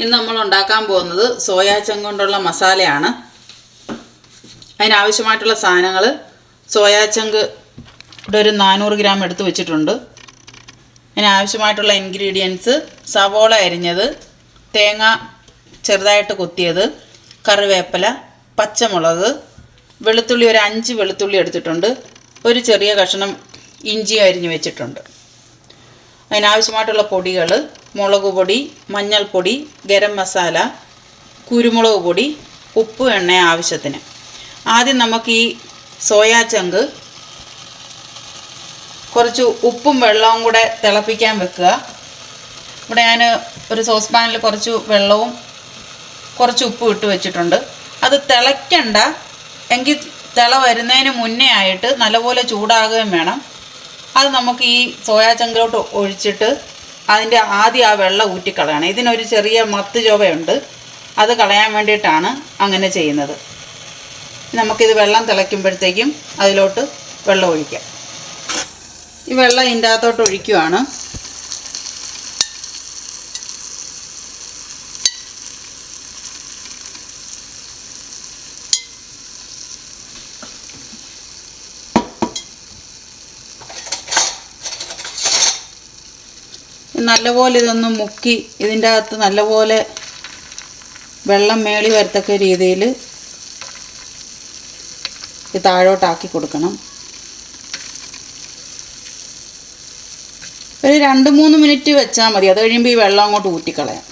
ഇന്ന് നമ്മൾ ഉണ്ടാക്കാൻ പോകുന്നത് സോയാചങ്ക് കൊണ്ടുള്ള മസാലയാണ്. അതിനാവശ്യമായിട്ടുള്ള സാധനങ്ങൾ സോയാച്ചങ്ക് ചങ്ക് ഇവിടെ ഒരു നാനൂറ് ഗ്രാം എടുത്ത് വെച്ചിട്ടുണ്ട്. അതിനാവശ്യമായിട്ടുള്ള ഇൻഗ്രീഡിയൻസ് സവോള അരിഞ്ഞത് തേങ്ങ ചെറുതായിട്ട് കൊത്തിയത് കറിവേപ്പില പച്ചമുളക് വെളുത്തുള്ളി ഒരു അഞ്ച് വെളുത്തുള്ളി എടുത്തിട്ടുണ്ട്. ഒരു ചെറിയ കഷ്ണം ഇഞ്ചി അരിഞ്ഞ് വെച്ചിട്ടുണ്ട്. അതിനാവശ്യമായിട്ടുള്ള പൊടികൾ മുളക് പൊടി മഞ്ഞൾപ്പൊടി ഗരം മസാല കുരുമുളക് പൊടി ഉപ്പ് എണ്ണ ആവശ്യത്തിന്. ആദ്യം നമുക്ക് ഈ സോയാ ചങ്ക് കുറച്ച് ഉപ്പും വെള്ളവും കൂടെ തിളപ്പിക്കാൻ വെക്കുക. ഇവിടെ ഞാൻ ഒരു സോസ് പാനിൽ കുറച്ച് വെള്ളവും കുറച്ച് ഉപ്പും ഇട്ട് വെച്ചിട്ടുണ്ട്. അത് തിളയ്ക്കണ്ട. എങ്കിൽ തിള വരുന്നതിന് മുന്നേ ആയിട്ട് നല്ലപോലെ ചൂടാകുകയും വേണം. അത് നമുക്ക് ഈ സോയാ ചങ്കിലോട്ട് ഒഴിച്ചിട്ട് അതിന്റെ ആദ്യം ആ വെള്ളം ഊറ്റിക്കളയണം. ഇതിനൊരു ചെറിയ മത്ത് ചൊവയുണ്ട്. അത് കളയാൻ വേണ്ടിയിട്ടാണ് അങ്ങനെ ചെയ്യുന്നത്. നമുക്കിത് വെള്ളം തിളയ്ക്കുമ്പോഴത്തേക്കും അതിലോട്ട് വെള്ളം ഒഴിക്കാം. ഈ വെള്ളം ഇതിന്റെ അകത്തോട്ട് ഒഴിക്കുവാണ്. നല്ലപോലെ ഇതൊന്ന് മുക്കി ഇതിന്റെ അകത്ത് നല്ലപോലെ വെള്ളം മേളി വരത്തക്ക രീതിയിൽ ഇത് താഴോട്ടാക്കി കൊടുക്കണം. ഒരു രണ്ട് മൂന്ന് മിനിറ്റ് വെച്ചാൽ മതി. അത് കഴിയുമ്പോൾ ഈ വെള്ളം അങ്ങോട്ട് ഊറ്റിക്കളയാം.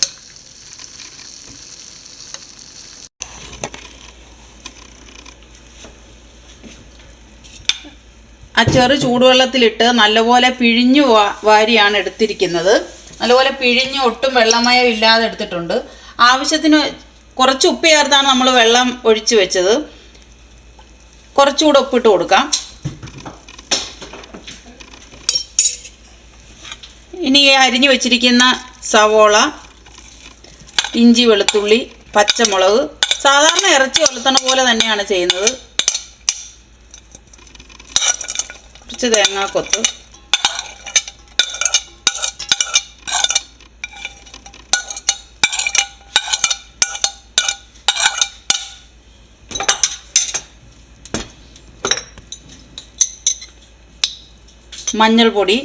ആ ചെറു ചൂടുവെള്ളത്തിലിട്ട് നല്ലപോലെ പിഴിഞ്ഞു വാരിയാണ് എടുത്തിരിക്കുന്നത്. നല്ലപോലെ പിഴിഞ്ഞ് ഒട്ടും വെള്ളമയം ഇല്ലാതെ എടുത്തിട്ടുണ്ട്. ആവശ്യത്തിന് കുറച്ച് ഉപ്പ് ചേർത്താണ് നമ്മൾ വെള്ളം ഒഴിച്ചു വെച്ചത്. കുറച്ചുകൂടെ ഉപ്പിട്ട് കൊടുക്കാം. ഇനി അരിഞ്ഞു വെച്ചിരിക്കുന്ന സവോള ഇഞ്ചി വെളുത്തുള്ളി പച്ചമുളക് സാധാരണ ഇറച്ചി വളർത്തണ പോലെ തന്നെയാണ് ചെയ്യുന്നത്. കുറച്ച് തേങ്ങാക്കൊത്ത് മഞ്ഞൾപ്പൊടി.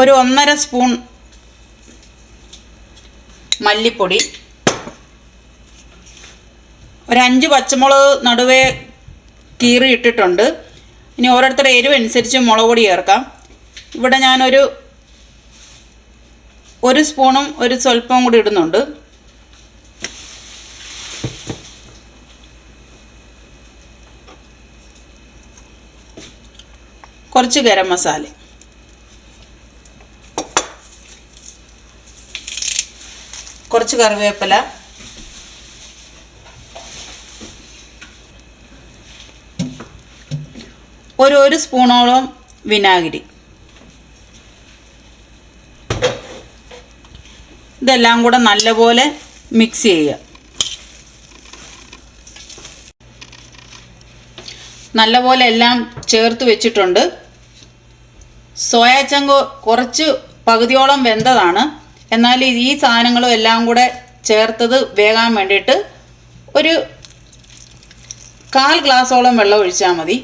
ഒരു ഒന്നര സ്പൂൺ മല്ലിപ്പൊടി. ഒരഞ്ച് പച്ചമുളക് നടുവേ കീറി ഇട്ടിട്ടുണ്ട്. ഇനി ഓരോരുത്തരുടെ എരിവനുസരിച്ച് മുളക് പൊടി ചേർക്കാം. ഇവിടെ ഞാനൊരു ഒരു സ്പൂണും ഒരു സ്വല്പവും കൂടി ഇടുന്നുണ്ട്. കുറച്ച് ഗരം മസാല. കുറച്ച് കറിവേപ്പില. ഒരു ഒരു സ്പൂണോളം വിനാഗിരി. ഇതെല്ലാം കൂടെ നല്ലപോലെ മിക്സ് ചെയ്യുക. നല്ലപോലെ എല്ലാം ചേർത്ത് വെച്ചിട്ടുണ്ട്. സോയാ ചങ്ക് കുറച്ച് പകുതിയോളം വെന്തതാണ്. എന്നാൽ ഈ സാധനങ്ങളും എല്ലാം കൂടെ ചേർത്തത് വേകാൻ വേണ്ടിയിട്ട് ഒരു കാൽ ഗ്ലാസോളം വെള്ളം ഒഴിച്ചാൽ മതി.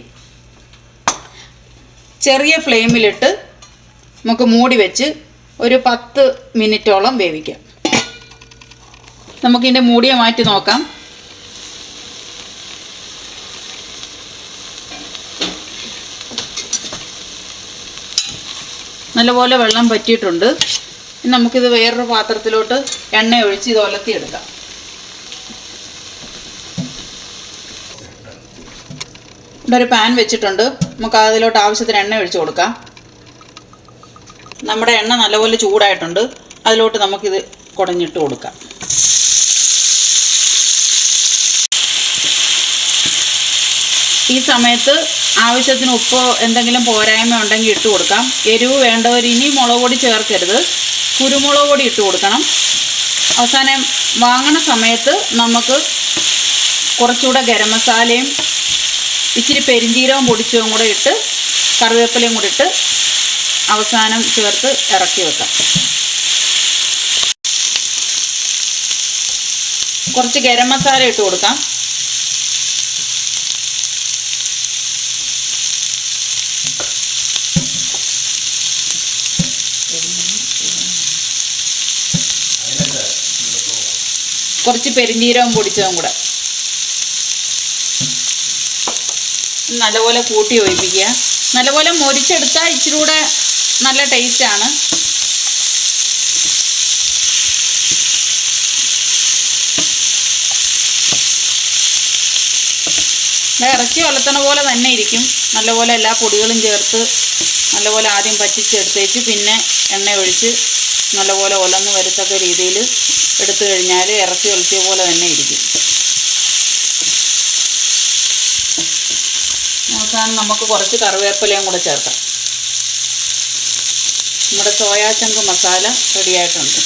ചെറിയ ഫ്ലെയിമിലിട്ട് നമുക്ക് മൂടി വെച്ച് ഒരു പത്ത് മിനിറ്റോളം വേവിക്കാം. നമുക്കിതിന്റെ മൂടിയെ മാറ്റി നോക്കാം. നല്ലപോലെ വെള്ളം പറ്റിയിട്ടുണ്ട്. നമുക്കിത് വേറൊരു പാത്രത്തിലോട്ട് എണ്ണ ഒഴിച്ച് ഇത് ഒലത്തിയെടുക്കാം. ഇവിടെ ഒരു പാൻ വെച്ചിട്ടുണ്ട്. നമുക്ക് അതിലോട്ട് ആവശ്യത്തിന് എണ്ണ ഒഴിച്ച് കൊടുക്കാം. നമ്മുടെ എണ്ണ നല്ലപോലെ ചൂടായിട്ടുണ്ട്. അതിലോട്ട് നമുക്കിത് കുടഞ്ഞിട്ട് കൊടുക്കാം. ഈ സമയത്ത് ആവശ്യത്തിന് ഉപ്പ് എന്തെങ്കിലും പോരായ്മ ഉണ്ടെങ്കിൽ ഇട്ട് കൊടുക്കാം. എരിവ് വേണ്ടവർ മുളക് പൊടി ചേർക്കരുത്. കുരുമുളക് പൊടി ഇട്ട് കൊടുക്കണം. അവസാനം വാങ്ങണ സമയത്ത് നമുക്ക് കുറച്ചുകൂടെ ഗരം മസാലയും ഇച്ചിരി പെരിഞ്ചീരവും പൊടിച്ചതും കൂടെ ഇട്ട് കറിവേപ്പിലയും കൂടി ഇട്ട് അവസാനം ചേർത്ത് ഇറക്കി വെക്കാം. കുറച്ച് ഗരം മസാല ഇട്ട് കൊടുക്കാം. കുറച്ച് പെരിഞ്ചീരകം പൊടിച്ചതും കൂടെ. നല്ലപോലെ കൂട്ടി ഒഴിപ്പിക്കുക നല്ലപോലെ മൊരിച്ചെടുത്താൽ ഇച്ചിരി കൂടെ നല്ല ടേസ്റ്റാണ് ഇറച്ചി വളർത്തണ പോലെ തന്നെ ഇരിക്കും. നല്ലപോലെ എല്ലാ പൊടികളും ചേർത്ത് നല്ലപോലെ ആദ്യം പറ്റിച്ചെടുത്തേച്ച് പിന്നെ എണ്ണ ഒഴിച്ച് നല്ലപോലെ ഒലന്ന് വരത്തക്ക രീതിയിൽ എടുത്തു കഴിഞ്ഞാൽ ഇറച്ചി ഒലത്തിയ പോലെ തന്നെ ഇരിക്കും. അവസാനം നമുക്ക് കുറച്ച് കറിവേപ്പിലയും കൂടെ ചേർക്കാം. നമ്മുടെ സോയാ ചങ്ക് മസാല റെഡിയായിട്ടുണ്ട്